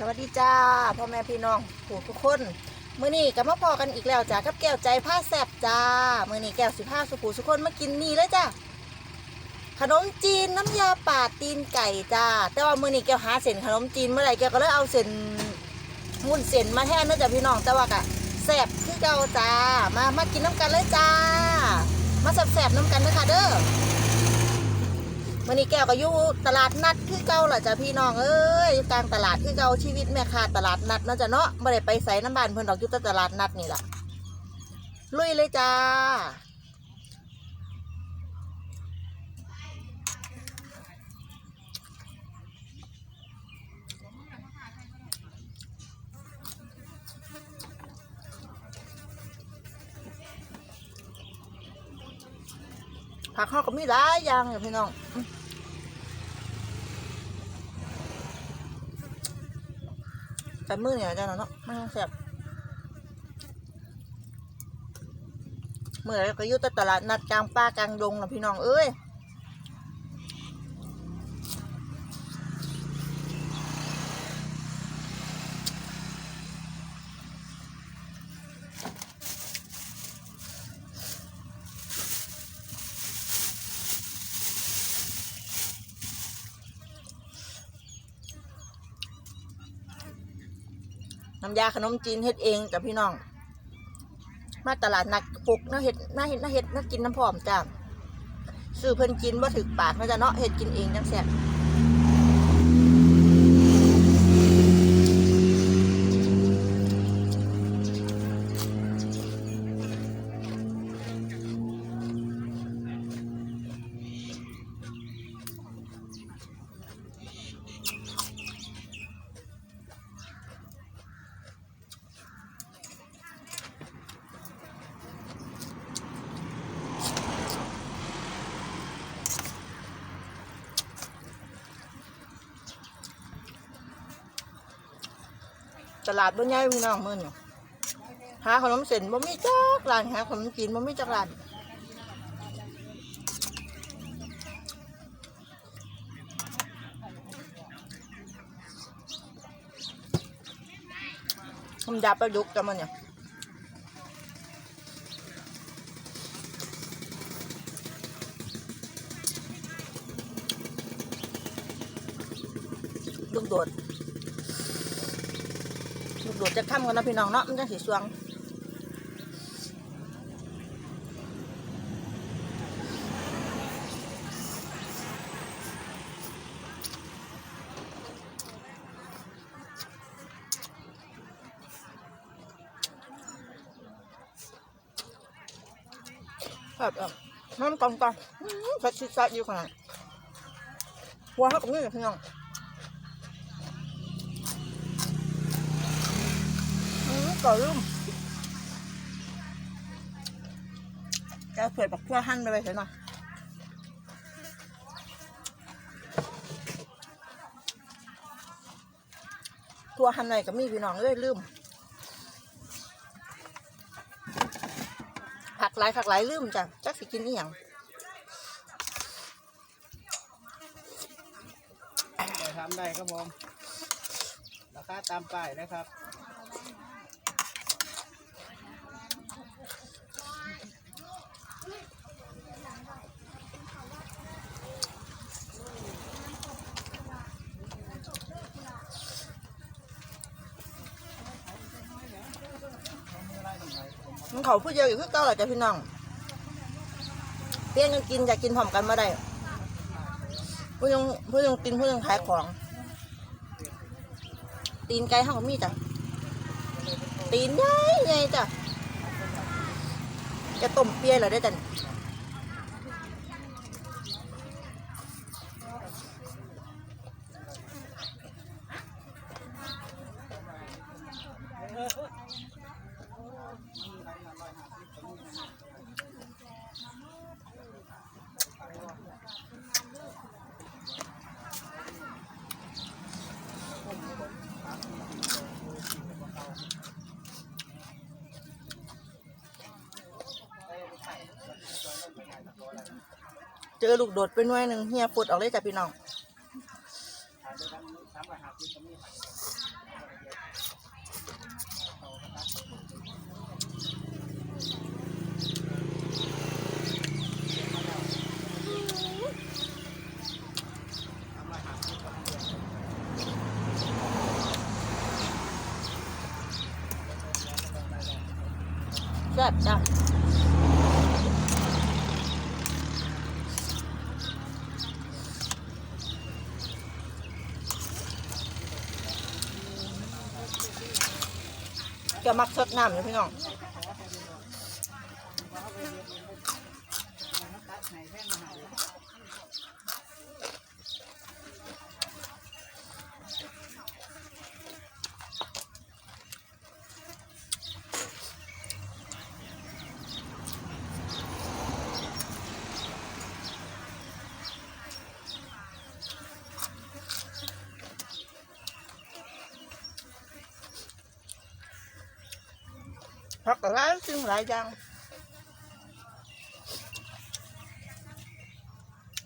สวัสดีจ้าพ่อแม่พี่น้องผู้ทุกคนมื้อนี้ก็มาพอกันอีกแล้วจ้ากับแก้วใจผ้าแซบจ้ามื้อนี้แก้วสิผ้าสุภูสุคนมากินนี่เลยจ้าขนมจีนน้ำยาป่าตีนไก่จ้าแต่ว่ามื้อนี้แก้วหาเส้นขนมจีนเมื่อไหร่แก้วก็เลยเอาเส้นมุนเส้นมาแทนเนื่องจากพี่น้องแต่ว่ากะแซบคือเก่าจ้ามามากินน้ำกันเลยจ้า มาแซบๆน้ำกันเด้อค่ะเด้อ มื่อนี้แก้วก็อยู่ตลาดนัดคือเก่าล่ะจ้ะพี่น้องเอ้ยกลางตลาดคือเก่าชีวิตแม่ค้าตลาดนัดนะจ้ะเนาะไม่ได้ไปใส่น้ำบานเพิ่นดอกอยู่ตตลาดนัดนี่ล่ะลุยเลยจ้าผักเขาก็มีหลายอย่างอยู่พี่น้อง แต่มือเนี่ยจ้าเนาะมันแสบเมื่อไรก็ยุ่แต่ตลาดนัดกลางป่ากลางดงนะพี่น้องเอ้ย น้ำยาขนมจีนเฮ็ดเองจ้ะพี่น้อง มาตลาดนัดปุกน่าเฮ็ดน่าเฮ็ดน่าเฮ็ดน่ากินน้ำพร้อมจ้าซื้อเพิ่นกินว่าถึกปากนะจ๊ะเนาะเฮ็ดกินเองจังแซ่บ ตลาดบ่ใหญ่พี่น้องมื้อนี้หาขนมเส้นบ่มีจักร้านหาขนมจีนบ่มีจักร้านผมยาปลาดุกจะมันเนี่ยลูกโดด โดดจะค่ำกันนะพี่น้องเนาะมันจะสีสวงแบบน้ำกองกองสัดชิดสัดอยู่ขนาดหัวเขาตรงนี้เลยพี่น้อง อืม ก่อรุ่มแกเผื่อกบักทั่วหั่นไปไปเถอะหน่อยทั่วหั่นไหนก็มีพี่น้องเอ้ยลืมผักหลายผักหลายลืมจ้ะจักสิกินอีหยังทำได้ครับผมราคาตามป้ายนะครับ เขาผู้เดียวอยู่คือเก่าแหละจ้ะพี่น้องเพียนกันกินอยากินพร้อมกันมาได้ผู้ยังผู้ยังกินผู้ยังขายของ ตีนไก่ห้องมีจ้ะตีนใหญ่ใหญ่จ้ะจะต้มเปี๊ยะเหรอได้จ้ะ เจอลูกโดดไปหน่วยหนึ่งเฮียปวดออกเลยจ้ะพี่น้องแซ่บจ้ะ จะมักสดน้ำเลยพี่น้อง ผักหลายสิ่งหลายอย่าง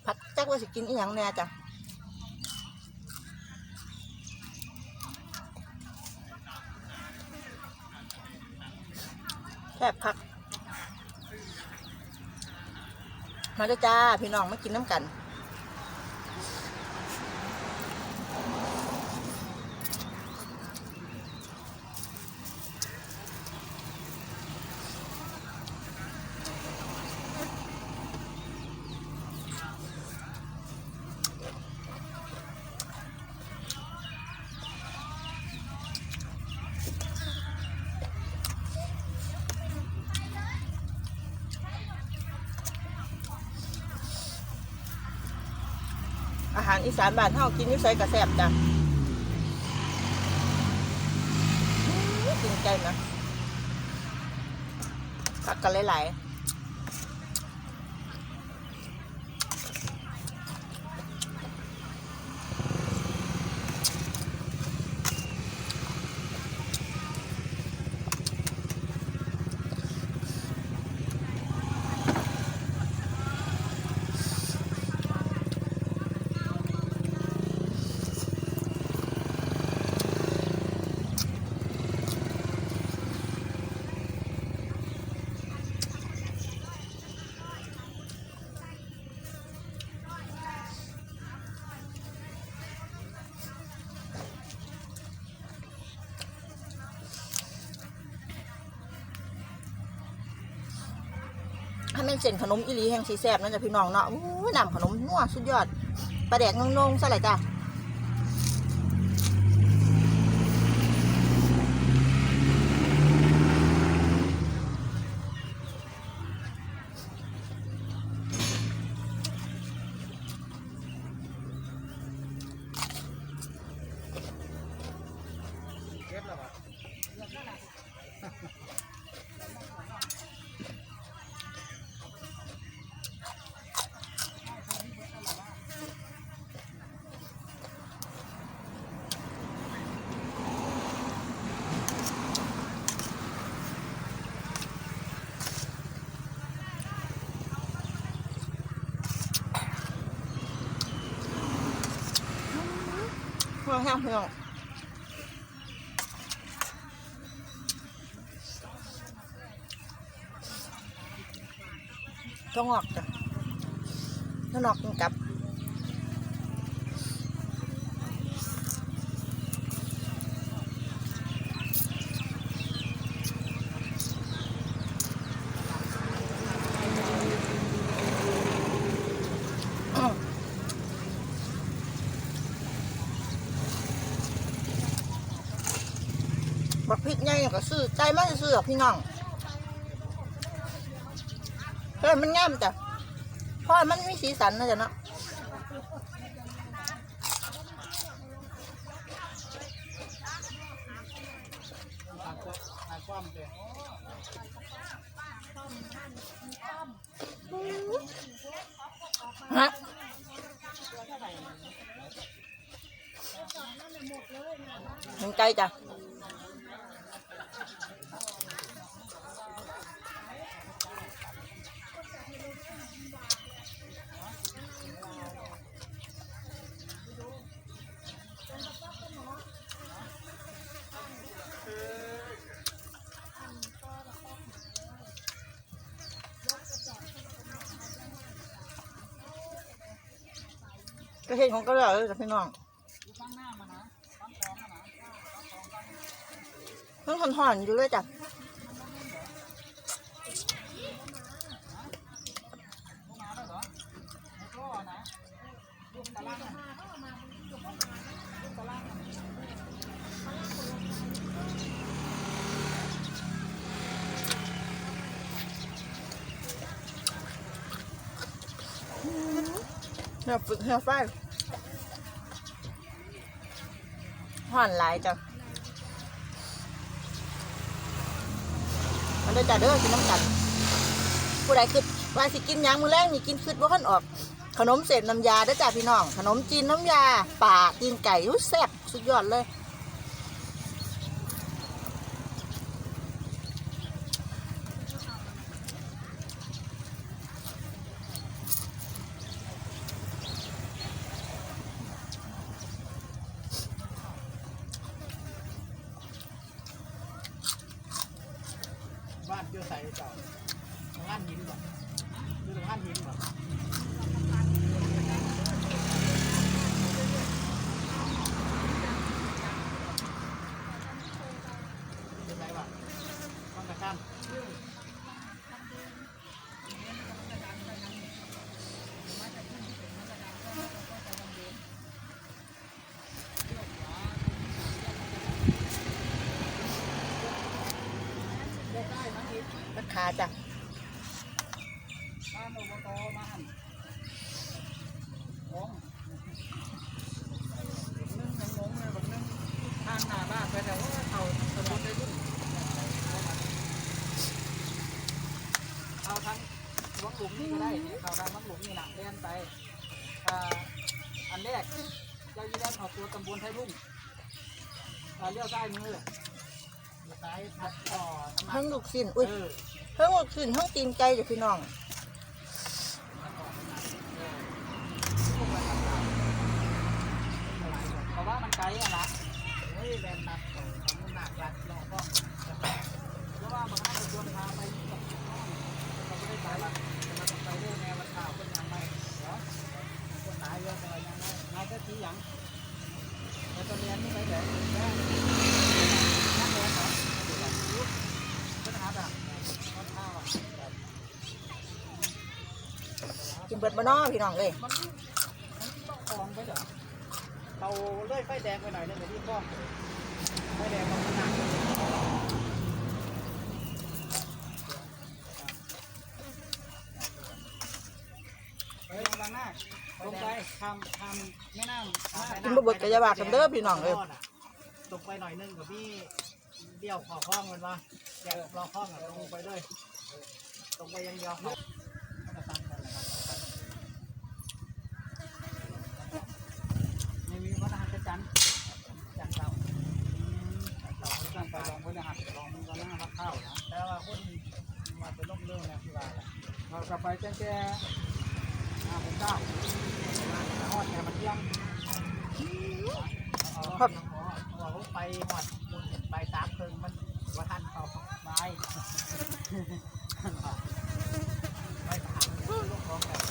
ผักจักว่าสิกินอีหยังแน่จ้ะแซ่ผัก มาเจ้าพี่น้องมากินน้ำกัน อาหารอีสานบ้านเฮากินอยู่ไสกระแซบจ้ะอื้อกินใจนะผักกันหลายๆ ม่นเส้นขนมอิลีแห่งสีแซ่บนั่นจ้ะพี่น้องเนาะอู้น้ำขนมนัวสุดยอดปลาแดกงงๆซะเลยจ้ะ แห้งเพื่อนต้องออกจ้ะต้องออกกับ อืม ก็ซื้อใจมันซื้อหรอกพี่น้องเฮ้ยมันงามจ้ะเพราะมันมีสีสันนะจ๊ะเนาะทางก็ทางความเด้อฮะมันไกลจ้ะ ก็เห็นของก็แล้วเลยพี่น้องมันห่อนๆอยู่เลยจ้ะเหี่ยวฝึกเหี่ยวไฟ ห่อนหลายจ้ะมันได้จ้ะเด้อกินน้ำกัน ผู้ใดคิดว่าสิกินยังมือแรกนี่กินคืดว่าขันออก ขนมเศษน้ำยาได้จ้ะพี่น้อง ขนมจีนน้ำยาป่าตีนไก่แซ่บสุดยอดเลยานเจอใส่เจ้าทางด้านหินบ่คือทางด้านหินบ่เป็นไรบ่บ้านตะกัน รา คาจ้ะบ้านอบตบ้านของนึ่งยังงงเลยแบบนึงทางหน้าบ้านไปแต่ว่าเขาสมุนได้รุ่นเอาทั้งวังหลุมนี่ก็ได้เขาทางวังหลุมนี่แหละเล่นไปอ่าอันแรกเจ้ายี่ด้านเขาตัวตำบลไทยรุ่งอ่าเลี้ยวซ้ายมือเลี้ยวซ้ายทัดต่อทั้งลูกชิ้นอุ้ย เออทั้งลูกชิ้นทั้งตีนไก่จ้ะพี่น้องเพราะว่ามันไกลอะนะเฮ้ยแบนหนักของมันหนักรัดรอก็เพราะว่ามันน่าจะชวนพาไปกับเราไม่ได้ไปละเราต้องไปเรื่องแนวมันข่าวเป็นยังไงเหรอคนตายเยอะไปยังไงนายก็ชี้ยังแล้วตอนเรียนนี่ไปไหนแม่นั่งเรียนเหรอปัญหาแบบข้าวอะ กิน เบิดมาน้อพี่น้องเลยมันมันต้อคลองไปเหรอเราเลื่อยไฟแดงไปหน่อยนึงเดี๋ยวที่คล้องไฟแดงมันหนักเฮ้ยบางหน้าลงไปทำทำไม่น่ากินบ่เบิดก็อย่าว่ากันเด้อพี่น้องเอ้ยตกไปหน่อยนึงกับพี่เดี่ยวขอคล้องมันมาอยากรอคล้องอะลงไปด้วยตรงไปยังเดียวครับไม่มีวัฒนธรรมจันทร์จันทร์เราเราต้องไปลองวัฒนธรรมลองมีวัฒนธรรมข้าวนะแต่ว่าคนมาเป็นล่มเรื่องนะพี่ว่าเรากลับไปแจ้ งแจ้ห้าโมงเก้าทอดแค่มันเที่ยงครับเราไปหอดไปสามครึ่งมันว่าทันเขาไม้ไม่ถามลูกของแบบ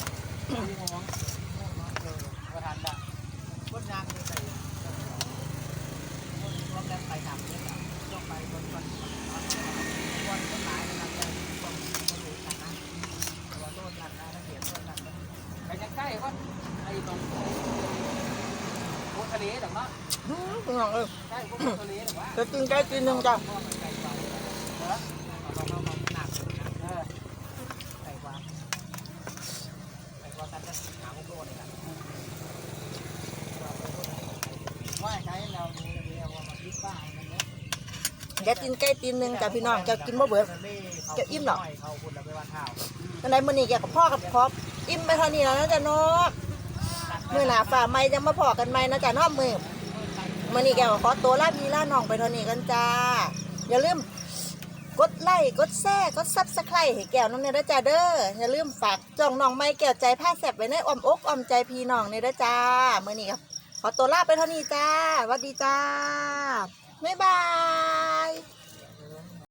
ที่มอง เดียวว่ามันคิดบ้างมันเนี้ยเดี๋ยวกินไก่ตีนหนึ่งจ้ะพี่น้องจะกินบ่เบิดจะอิ่มหรอเขาคุณเราไปวันไหนมื้อนี้แกกับพ่อกับพอบอิ่มไปเท่านี้แล้วนะจ๊ะเนาะ มือหน้าฝ่าใหม่จะมาพอกันใหม่นะจ๊ะนาะมื้อมื้อนี้แกขอตัวลาพี่ลาน้องไปเท่านี้กันจ้า อย่าลืมกดไลค์กดแชร์กด Subscribe ให้แก้วน้องเนี่ยนะจ๊ะเด้ออย่าลืมฝากจ้องน้องไม้แก้วใจผ้าแสบไว้ในอ้อมอกอ้อมใจพี่น้องเนี่ยนะจ้ามื้อนี้ครับขอตัวลาไปเท่านี้จ้าสวัสดีจ้าบ๊ายบาย